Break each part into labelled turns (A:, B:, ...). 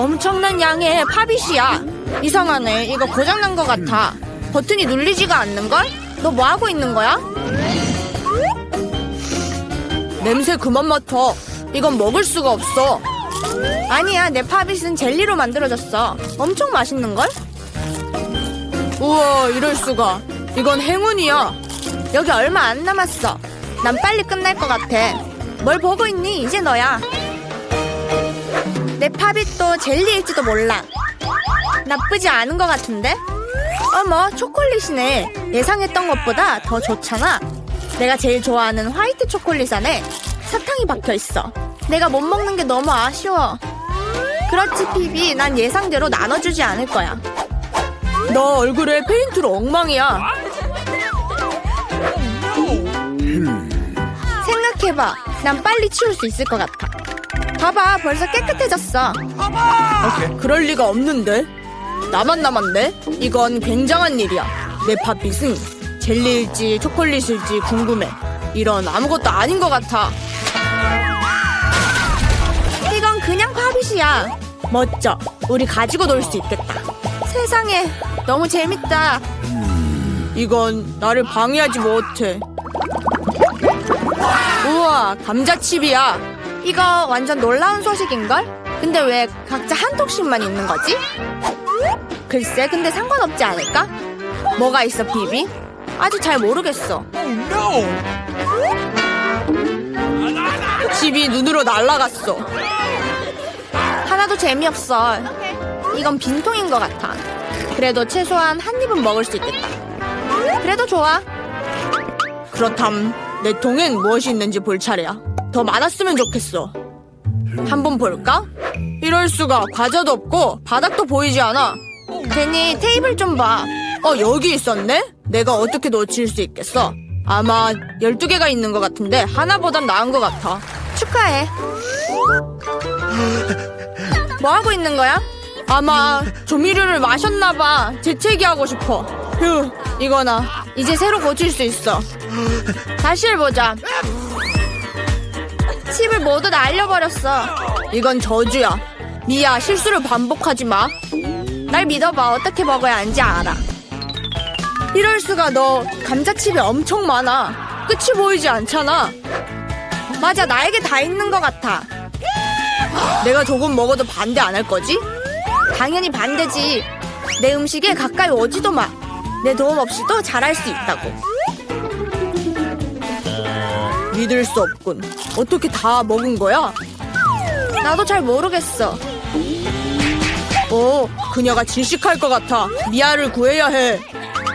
A: 엄청난 양의 팝잇이야. 이상하네. 이거 고장난 것 같아. 버튼이 눌리지가 않는걸? 너 뭐 하고 있는 거야? 냄새 그만 맡아. 이건 먹을 수가 없어. 아니야, 내 팝잇은 젤리로 만들어졌어. 엄청 맛있는걸? 우와, 이럴 수가. 이건 행운이야. 여기 얼마 안 남았어. 난 빨리 끝날 것 같아. 뭘 보고 있니? 이제 너야. 내 팝잇도 젤리일지도 몰라. 나쁘지 않은 것 같은데? 어머, 초콜릿이네. 예상했던 것보다 더 좋잖아. 내가 제일 좋아하는 화이트 초콜릿 안에 사탕이 박혀 있어. 내가 못 먹는 게 너무 아쉬워. 그렇지, 피비. 난 예상대로 나눠주지 않을 거야. 너 얼굴에 페인트로 엉망이야. 생각해봐. 난 빨리 치울 수 있을 것 같아. 봐봐, 벌써 깨끗해졌어. 그럴 리가 없는데. 나만 남았네? 이건 굉장한 일이야. 내 팥빛은 젤리일지 초콜릿일지 궁금해. 이런 아무것도 아닌 것 같아. 이건 그냥 팥빛이야. 멋져. 우리 가지고 놀 수 있겠다. 세상에, 너무 재밌다. 이건 나를 방해하지 못해. 우와, 감자칩이야. 이거 완전 놀라운 소식인걸? 근데 왜 각자 한 통씩만 있는 거지? 글쎄, 근데 상관없지 않을까? 뭐가 있어, 비비? 아직 잘 모르겠어. 집이 눈으로 날아갔어. 하나도 재미없어. 이건 빈통인 것 같아. 그래도 최소한 한 입은 먹을 수 있겠다. 그래도 좋아. 그렇담 내 통엔 무엇이 있는지 볼 차례야. 더 많았으면 좋겠어. 한번 볼까? 이럴 수가 과자도 없고 바닥도 보이지 않아. 데니 테이블 좀 봐. 어 여기 있었네? 내가 어떻게 놓칠 수 있겠어? 아마 12개가 있는 것 같은데 하나보단 나은 것 같아. 축하해. 뭐 하고 있는 거야? 아마 조미료를 마셨나 봐. 재채기 하고 싶어. 휴, 이거나 이제 새로 고칠 수 있어. 다시 해보자. 칩을 모두 날려버렸어. 이건 저주야. 미야, 실수를 반복하지 마. 날 믿어봐. 어떻게 먹어야 하는지 알아. 이럴 수가 너 감자칩이 엄청 많아. 끝이 보이지 않잖아. 맞아, 나에게 다 있는 것 같아. 내가 조금 먹어도 반대 안 할 거지? 당연히 반대지. 내 음식에 가까이 오지도 마. 내 도움 없이도 잘할 수 있다고. 믿을 수 없군. 어떻게 다 먹은 거야? 나도 잘 모르겠어. 오, 그녀가 질식할 것 같아. 미아를 구해야 해.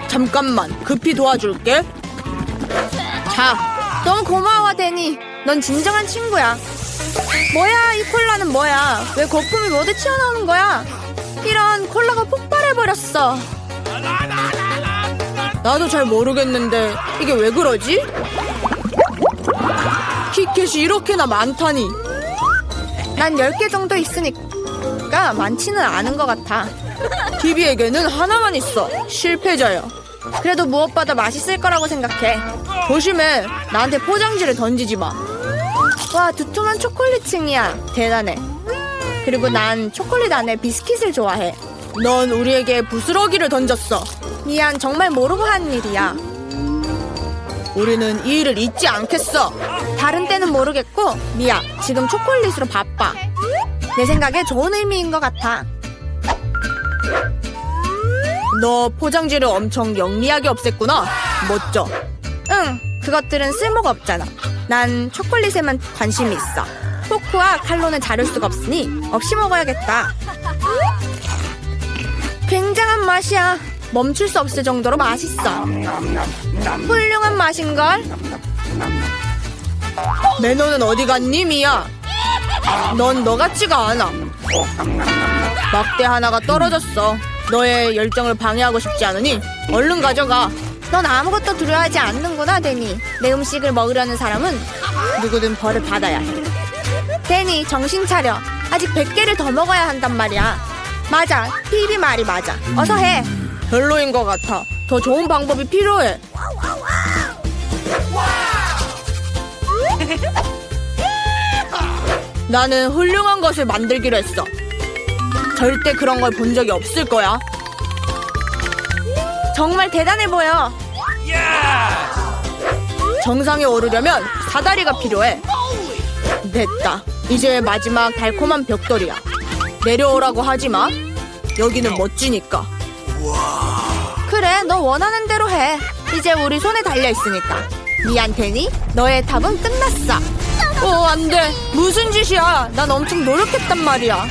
A: 잠깐만, 급히 도와줄게. 자, 너무 고마워, 데니. 넌 진정한 친구야. 뭐야, 이 콜라는 뭐야? 왜 거품이 모두 튀어나오는 거야? 이런 콜라가 폭발해버렸어. 나도 잘 모르겠는데 이게 왜 그러지? 키켓이 이렇게나 많다니. 난 10개 정도 있으니까 많지는 않은 것 같아. 비비에게는 하나만 있어. 실패자야. 그래도 무엇보다 맛있을 거라고 생각해. 조심해. 나한테 포장지를 던지지 마. 와, 두툼한 초콜릿층이야. 대단해. 그리고 난 초콜릿 안에 비스킷을 좋아해. 넌 우리에게 부스러기를 던졌어. 미안, 정말 모르고 한 일이야. 우리는 이 일을 잊지 않겠어. 다른 때는 모르겠고, 미야, 지금 초콜릿으로 바빠. 내 생각에 좋은 의미인 것 같아. 너 포장지를 엄청 영리하게 없앴구나. 멋져. 응, 그것들은 쓸모가 없잖아. 난 초콜릿에만 관심이 있어. 포크와 칼로는 자를 수가 없으니 없이 먹어야겠다. 굉장한 맛이야. 멈출 수 없을 정도로 맛있어. 훌륭한 맛인걸? 매너는 어디 갔니, 미야? 넌 너 같지가 않아. 막대 하나가 떨어졌어. 너의 열정을 방해하고 싶지 않으니 얼른 가져가. 넌 아무것도 두려워하지 않는구나, 데니. 내 음식을 먹으려는 사람은 누구든 벌을 받아야 해. 데니, 정신 차려. 아직 100개를 더 먹어야 한단 말이야. 맞아, 피비 말이 맞아. 어서 해. 별로인 것 같아. 더 좋은 방법이 필요해. 나는 훌륭한 것을 만들기로 했어. 절대 그런 걸 본 적이 없을 거야. 정말 대단해 보여. 정상에 오르려면 사다리가 필요해. 됐다. 이제 마지막 달콤한 벽돌이야. 내려오라고 하지 마. 여기는 멋지니까. 그래, 너 원하는 대로 해. 이제 우리 손에 달려 있으니까. 데니. 너의 탑은 끝났어. 어, 안 돼. 무슨 짓이야. 난 엄청 노력했단 말이야.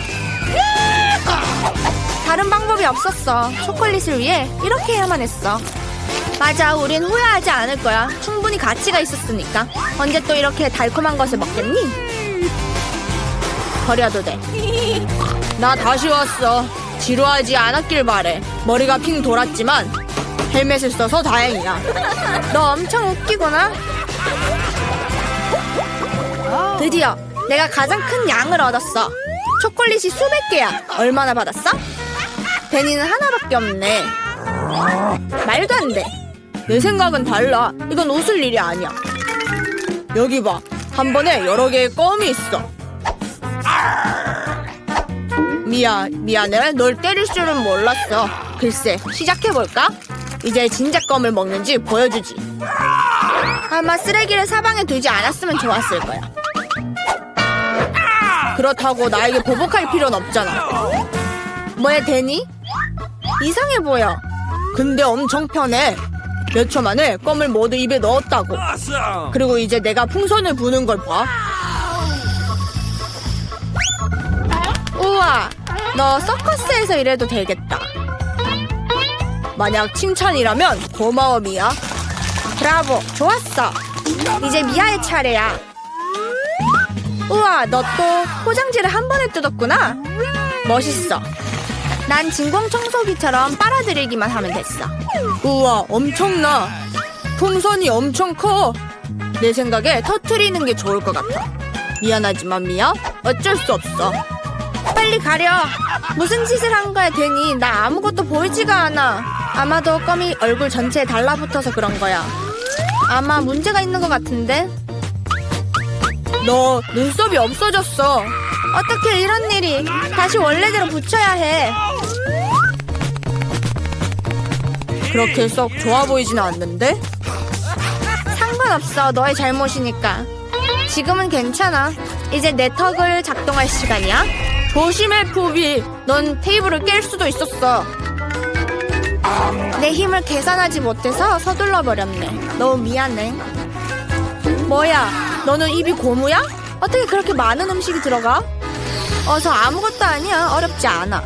A: 다른 방법이 없었어. 초콜릿을 위해 이렇게 해야만 했어. 맞아, 우린 후회하지 않을 거야. 충분히 가치가 있었으니까. 언제 또 이렇게 달콤한 것을 먹겠니? 버려도 돼. 나 다시 왔어. 지루하지 않았길 바래. 머리가 핑 돌았지만 헬멧을 써서 다행이야. 너 엄청 웃기구나. 드디어 내가 가장 큰 양을 얻었어. 초콜릿이 수백 개야. 얼마나 받았어? 데니는 하나밖에 없네. 말도 안 돼. 내 생각은 달라. 이건 웃을 일이 아니야. 여기 봐. 한 번에 여러 개의 껌이 있어. 미안, 미안해. 널 때릴 줄은 몰랐어. 글쎄, 시작해볼까? 이제 진짜 껌을 먹는지 보여주지. 아마 쓰레기를 사방에 두지 않았으면 좋았을 거야. 그렇다고 나에게 보복할 필요는 없잖아. 뭐야, 데니? 이상해 보여. 근데 엄청 편해. 몇 초 만에 껌을 모두 입에 넣었다고. 그리고 이제 내가 풍선을 부는 걸 봐. 너 서커스에서 일해도 되겠다. 만약 칭찬이라면 고마워 미야. 브라보, 좋았어. 이제 미아의 차례야. 우와, 너 또 포장지를 한 번에 뜯었구나. 멋있어. 난 진공 청소기처럼 빨아들이기만 하면 됐어. 우와, 엄청나. 풍선이 엄청 커. 내 생각에 터트리는 게 좋을 것 같아. 미안하지만 미야, 어쩔 수 없어. 빨리 가려. 무슨 짓을 한 거야, 데니? 나 아무것도 보이지가 않아. 아마도 껌이 얼굴 전체에 달라붙어서 그런 거야. 아마 문제가 있는 것 같은데? 너 눈썹이 없어졌어. 어떻게 이런 일이? 다시 원래대로 붙여야 해. 그렇게 썩 좋아 보이지는 않는데? 상관없어. 너의 잘못이니까. 지금은 괜찮아. 이제 내 턱을 작동할 시간이야. 조심해, 포비. 넌 테이블을 깰 수도 있었어. 내 힘을 계산하지 못해서 서둘러 버렸네. 너무 미안해. 뭐야? 너는 입이 고무야? 어떻게 그렇게 많은 음식이 들어가? 어서 아무것도 아니야. 어렵지 않아.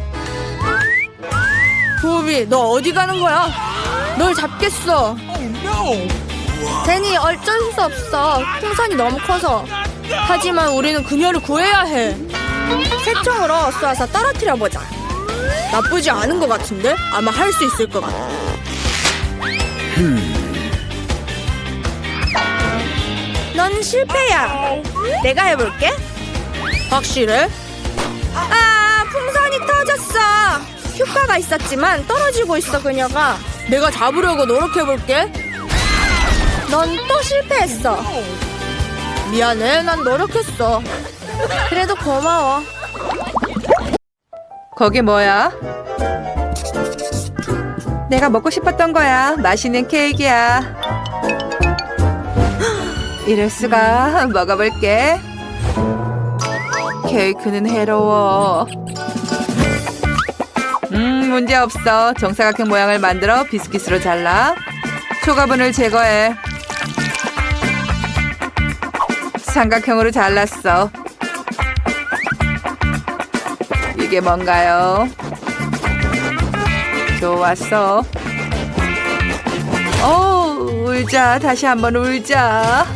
A: 포비, 너 어디 가는 거야? 널 잡겠어. 데니 어쩔 수 없어. 풍선이 너무 커서. 하지만 우리는 그녀를 구해야 해. 새총으로 쏘아서 떨어뜨려 보자. 나쁘지 않은 것 같은데? 아마 할 수 있을 것 같아. 넌 실패야. 내가 해볼게. 확실해? 아, 풍선이 터졌어. 효과가 있었지만 떨어지고 있어 그녀가. 내가 잡으려고 노력해볼게. 넌 또 실패했어. 미안해, 난 노력했어. 그래도 고마워.
B: 거기 뭐야? 내가 먹고 싶었던 거야. 맛있는 케이크야. 이럴 수가. 먹어볼게. 케이크는 해로워. 음, 문제 없어. 정사각형 모양을 만들어 비스킷으로 잘라. 초가분을 제거해. 삼각형으로 잘랐어. 이게 뭔가요? 좋았어. 어, 울자. 다시 한번 울자.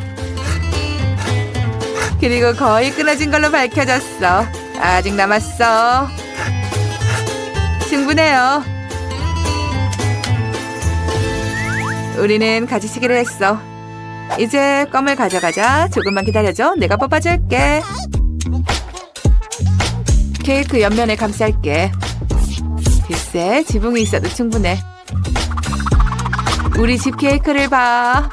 B: 그리고 거의 끊어진 걸로 밝혀졌어. 아직 남았어. 충분해요. 우리는 같이 쓰기로 했어. 이제 껌을 가져가자. 조금만 기다려줘. 내가 뽑아줄게. 케이크 옆면에 감쌀게. 글쎄, 지붕이 있어도 충분해. 우리 집 케이크를 봐.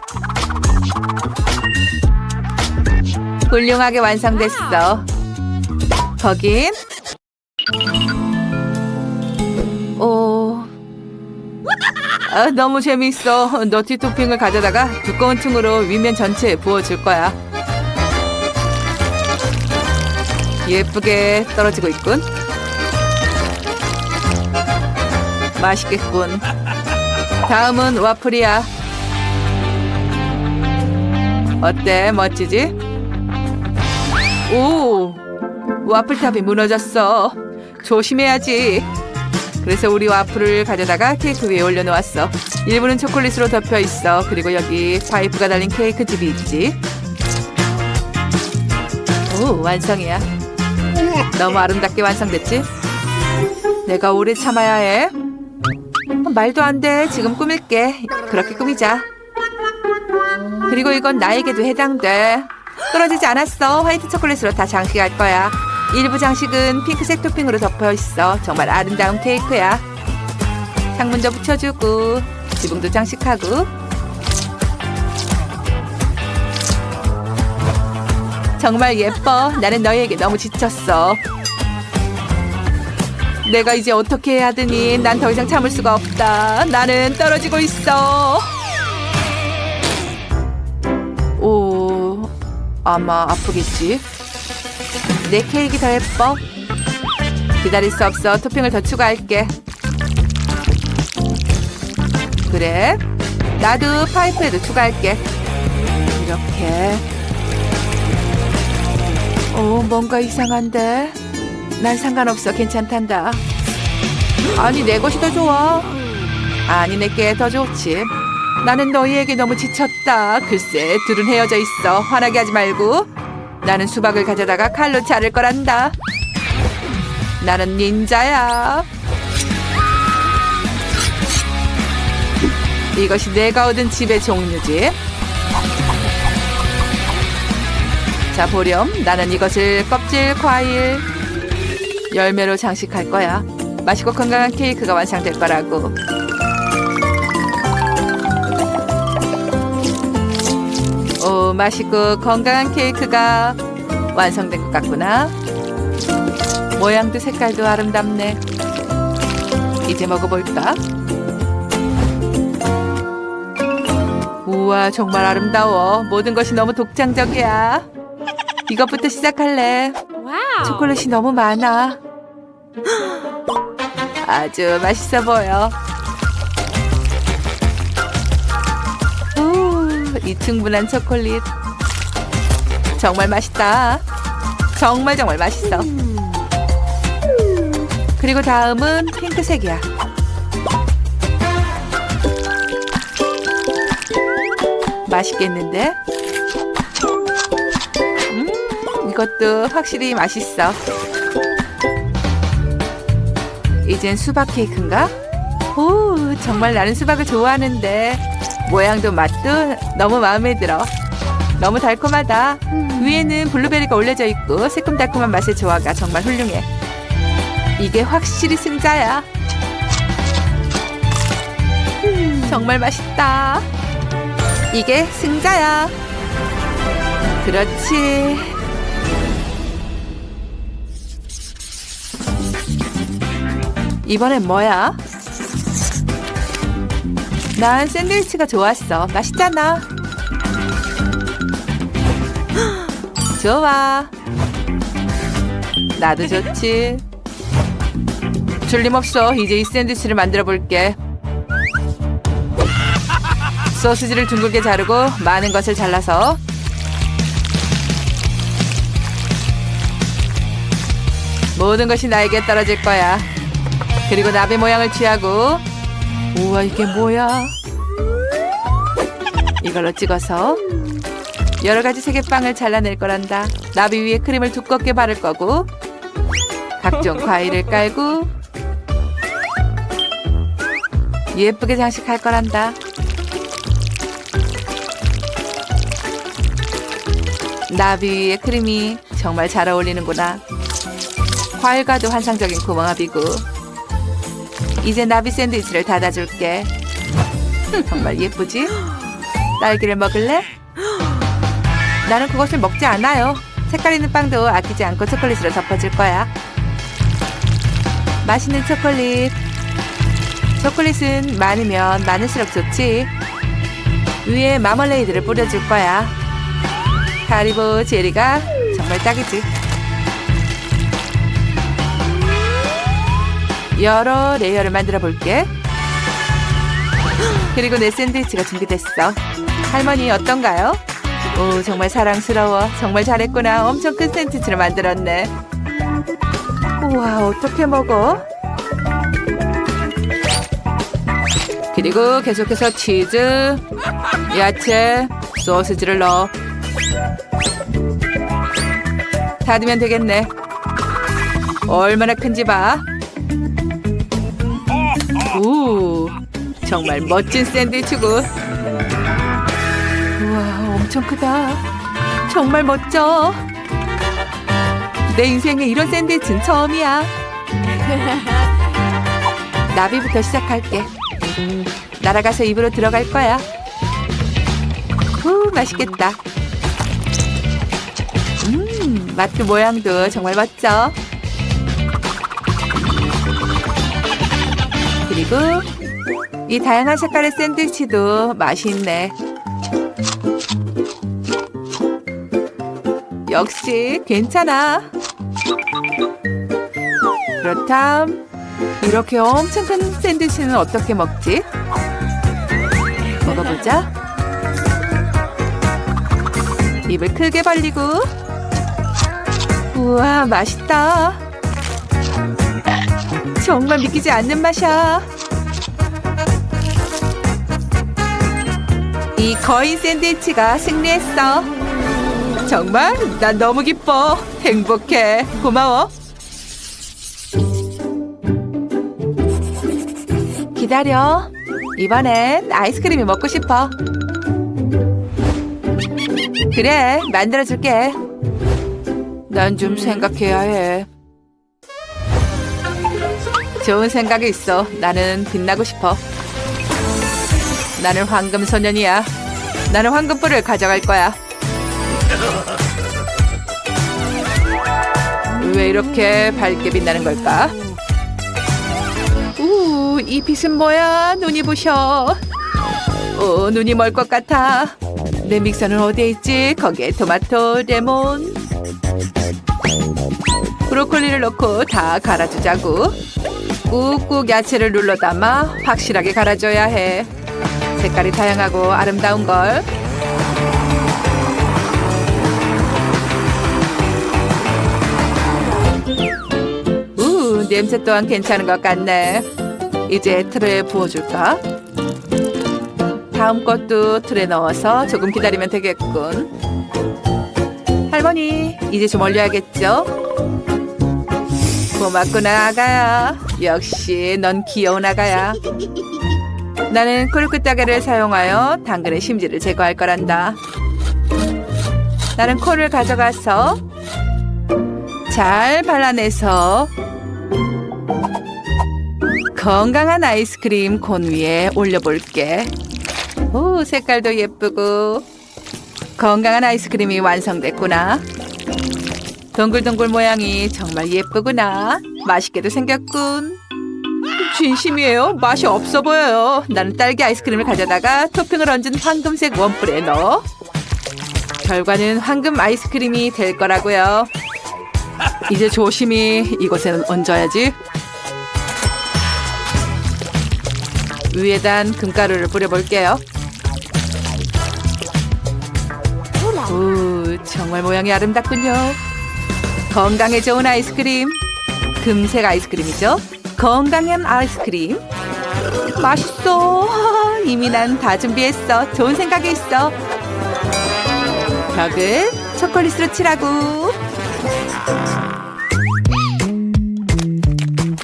B: 훌륭하게 완성됐어. 거긴 아, 너무 재미있어. 너티 토핑을 가져다가 두꺼운 층으로 윗면 전체에 부어줄 거야. 예쁘게 떨어지고 있군. 맛있겠군. 다음은 와플이야. 어때? 멋지지? 오! 와플탑이 무너졌어. 조심해야지. 그래서 우리 와플을 가져다가 케이크 위에 올려놓았어. 일부는 초콜릿으로 덮여 있어. 그리고 여기 파이프가 달린 케이크 집이 있지. 오, 완성이야. 너무 아름답게 완성됐지? 내가 오래 참아야 해. 말도 안 돼. 지금 꾸밀게. 그렇게 꾸미자. 그리고 이건 나에게도 해당돼. 떨어지지 않았어. 화이트 초콜릿으로 다 장식할 거야. 일부 장식은 핑크색 토핑으로 덮여 있어. 정말 아름다운 케이크야. 창문도 붙여주고 지붕도 장식하고. 정말 예뻐. 나는 너희에게 너무 지쳤어. 내가 이제 어떻게 해야 하더니 난 더 이상 참을 수가 없다. 나는 떨어지고 있어. 오, 아마 아프겠지. 내 케이크 더 예뻐. 기다릴 수 없어. 토핑을 더 추가할게. 그래. 나도 파이프에도 추가할게. 이렇게. 오, 뭔가 이상한데. 난 상관없어. 괜찮단다. 아니, 내 것이 더 좋아. 아니, 내게 더 좋지. 나는 너희에게 너무 지쳤다. 글쎄, 둘은 헤어져 있어. 화나게 하지 말고. 나는 수박을 가져다가 칼로 자를 거란다. 나는 닌자야. 이것이 내가 얻은 집의 종류지. 자, 보렴. 나는 이것을 껍질, 과일, 열매로 장식할 거야. 맛있고 건강한 케이크가 완성될 거라고. 오, 맛있고 건강한 케이크가 완성된 것 같구나. 모양도 색깔도 아름답네. 이제 먹어볼까? 우와, 정말 아름다워. 모든 것이 너무 독창적이야. 이것부터 시작할래. 초콜릿이 너무 많아. 아주 맛있어 보여. 이 충분한 초콜릿. 정말 맛있다. 정말 정말 맛있어. 그리고 다음은 핑크색이야. 맛있겠는데? 음, 이것도 확실히 맛있어. 이젠 수박 케이크인가? 오, 정말 나는 수박을 좋아하는데 모양도 맛도 너무 마음에 들어. 너무 달콤하다. 위에는 블루베리가 올려져 있고 새콤달콤한 맛의 조화가 정말 훌륭해. 이게 확실히 승자야. 음, 정말 맛있다. 이게 승자야. 그렇지. 이번엔 뭐야? 난 샌드위치가 좋았어. 맛있잖아. 좋아. 나도 좋지. 틀림없어. 이제 이 샌드위치를 만들어 볼게. 소시지를 둥글게 자르고 많은 것을 잘라서 모든 것이 나에게 떨어질 거야. 그리고 나비 모양을 취하고 우와 이게 뭐야? 이걸로 찍어서 여러 가지 색의 빵을 잘라낼 거란다. 나비 위에 크림을 두껍게 바를 거고 각종 과일을 깔고 예쁘게 장식할 거란다. 나비 위에 크림이 정말 잘 어울리는구나. 과일과도 환상적인 구멍합이고 이제 나비 샌드위치를 닫아줄게. 정말 예쁘지? 딸기를 먹을래? 나는 그것을 먹지 않아요. 색깔 있는 빵도 아끼지 않고 초콜릿으로 덮어줄 거야. 맛있는 초콜릿. 초콜릿은 많으면 많을수록 좋지. 위에 마멀레이드를 뿌려줄 거야. 하리보 제리가 정말 딱이지. 여러 레이어를 만들어 볼게. 그리고 내 샌드위치가 준비됐어. 할머니 어떤가요? 오, 정말 사랑스러워. 정말 잘했구나. 엄청 큰 샌드위치를 만들었네. 우와, 어떻게 먹어? 그리고 계속해서 치즈, 야채, 소시지를 넣어. 닫으면 되겠네. 얼마나 큰지 봐. 오, 정말 멋진 샌드위치고. 우와, 엄청 크다. 정말 멋져. 내 인생에 이런 샌드위치는 처음이야. 나비부터 시작할게. 날아가서 입으로 들어갈 거야. 후, 맛있겠다. 음, 마트 모양도 정말 멋져. 그리고 이 다양한 색깔의 샌드위치도 맛이 있네. 역시 괜찮아. 그렇담. 이렇게 엄청 큰 샌드위치는 어떻게 먹지? 먹어보자. 입을 크게 벌리고. 우와, 맛있다. 정말 믿기지 않는 맛이야. 이 거인 샌드위치가 승리했어. 정말 난 너무 기뻐. 행복해. 고마워. 기다려. 이번엔 아이스크림이 먹고 싶어. 그래, 만들어줄게. 난 좀 생각해야 해. 좋은 생각이 있어. 나는 빛나고 싶어. 나는 황금 소년이야. 나는 황금불을 가져갈 거야. 왜 이렇게 밝게 빛나는 걸까? 우, 이 빛은 뭐야? 눈이 부셔. 오, 눈이 멀 것 같아. 내 믹서는 어디에 있지? 거기에 토마토, 레몬. 브로콜리를 넣고 다 갈아주자고. 꾹꾹 야채를 눌러 담아 확실하게 갈아줘야 해. 색깔이 다양하고 아름다운 걸. 우, 냄새 또한 괜찮은 것 같네. 이제 틀에 부어줄까? 다음 것도 틀에 넣어서 조금 기다리면 되겠군. 할머니, 이제 좀 올려야겠죠? 고맙구나, 아가야. 역시 넌 귀여운 아가야. 나는 콜끝따개를 사용하여 당근의 심지를 제거할 거란다. 나는 콜을 가져가서 잘 발라내서 건강한 아이스크림 콘 위에 올려볼게. 오, 색깔도 예쁘고 건강한 아이스크림이 완성됐구나. 동글동글 모양이 정말 예쁘구나. 맛있게도 생겼군. 진심이에요. 맛이 없어 보여요. 나는 딸기 아이스크림을 가져다가 토핑을 얹은 황금색 원뿔에 넣어. 결과는 황금 아이스크림이 될 거라고요. 이제 조심히 이곳에는 얹어야지. 위에단 금가루를 뿌려볼게요. 오, 정말 모양이 아름답군요. 건강에 좋은 아이스크림. 금색 아이스크림이죠. 건강한 아이스크림. 맛있어. 이미 난 다 준비했어. 좋은 생각이 있어. 벽을 초콜릿으로 칠하고.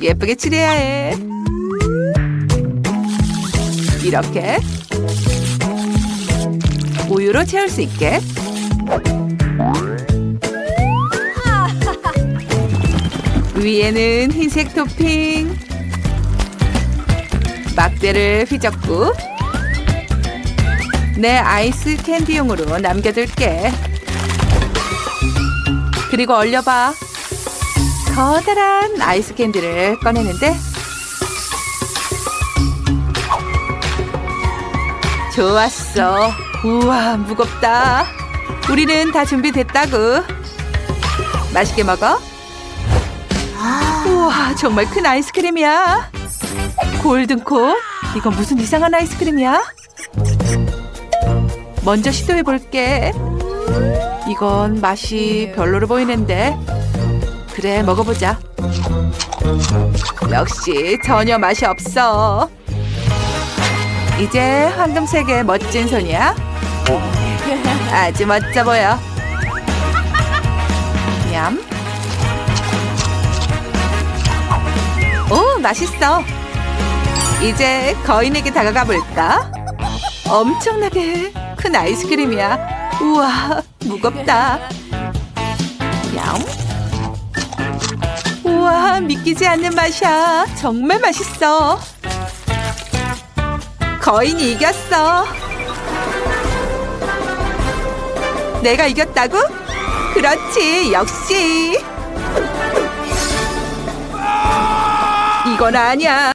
B: 예쁘게 칠해야 해. 이렇게 우유로 채울 수 있게 위에는 흰색 토핑 막대를 휘젓고 내 아이스 캔디용으로 남겨둘게 그리고 얼려봐 커다란 아이스 캔디를 꺼내는데 좋았어. 우와, 무겁다. 우리는 다 준비됐다고. 맛있게 먹어. 우와, 정말 큰 아이스크림이야. 골든코? 이건 무슨 이상한 아이스크림이야? 먼저 시도해 볼게. 이건 맛이 별로로 보이는데. 그래, 먹어보자. 역시 전혀 맛이 없어. 이제 황금색의 멋진 손이야. 아주 멋져 보여. 냠. 오, 맛있어. 이제 거인에게 다가가 볼까? 엄청나게 큰 아이스크림이야. 우와, 무겁다. 냠. 우와, 믿기지 않는 맛이야. 정말 맛있어. 거인이 이겼어. 내가 이겼다고? 그렇지, 역시. 이건 아니야.